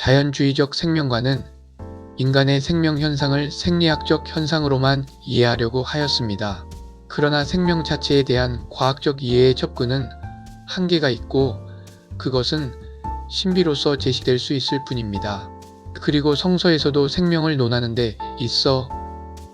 자연주의적 생명관은 인간의 생명 현상을 생리학적 현상으로만 이해하려고 하였습니다. 그러나 생명 자체에 대한 과학적 이해의 접근은 한계가 있고 그것은 신비로서 제시될 수 있을 뿐입니다. 그리고 성서에서도 생명을 논하는 데 있어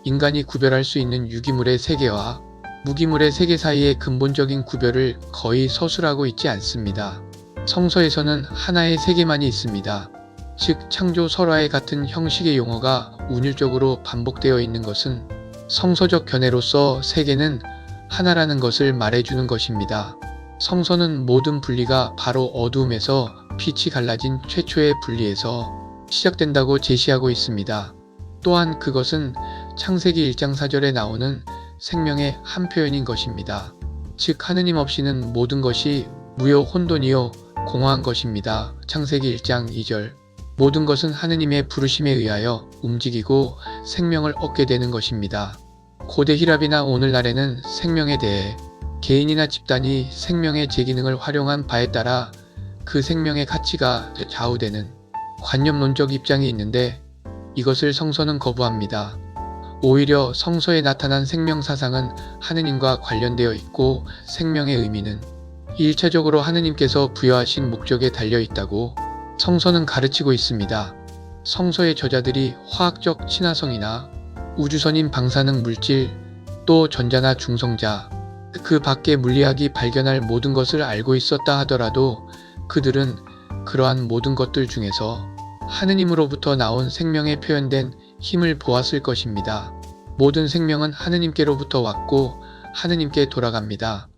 인간이 구별할 수 있는 유기물의 세계와 무기물의 세계 사이의 근본적인 구별을 거의 서술하고 있지 않습니다. 성서에서는 하나의 세계만이 있습니다. 즉 창조 설화의 같은 형식의 용어가 운율적으로 반복되어 있는 것은 성서적 견해로서 세계는 하나라는 것을 말해주는 것입니다. 성서는 모든 분리가 바로 어두움에서 빛이 갈라진 최초의 분리에서 시작된다고 제시하고 있습니다. 또한 그것은 창세기 1장 4절에 나오는 생명의 한 표현인 것입니다. 즉 하느님 없이는 모든 것이 무요 혼돈이요 공허한 것입니다. 창세기 1장 2절 모든 것은 하느님의 부르심에 의하여 움직이고 생명을 얻게 되는 것입니다. 고대 히랍이나 오늘날에는 생명에 대해 개인이나 집단이 생명의 제기능을 활용한 바에 따라 그 생명의 가치가 좌우되는 관념론적 입장이 있는데 이것을 성서는 거부합니다. 오히려 성서에 나타난 생명 사상은 하느님과 관련되어 있고 생명의 의미는 1차적으로 하느님께서 부여하신 목적에 달려 있다고 성서는 가르치고 있습니다. 성서의 저자들이 화학적 친화성이나 우주선인 방사능 물질, 또 전자나 중성자, 그 밖의 물리학이 발견할 모든 것을 알고 있었다 하더라도 그들은 그러한 모든 것들 중에서 하느님으로부터 나온 생명에 표현된 힘을 보았을 것입니다. 모든 생명은 하느님께로부터 왔고 하느님께 돌아갑니다.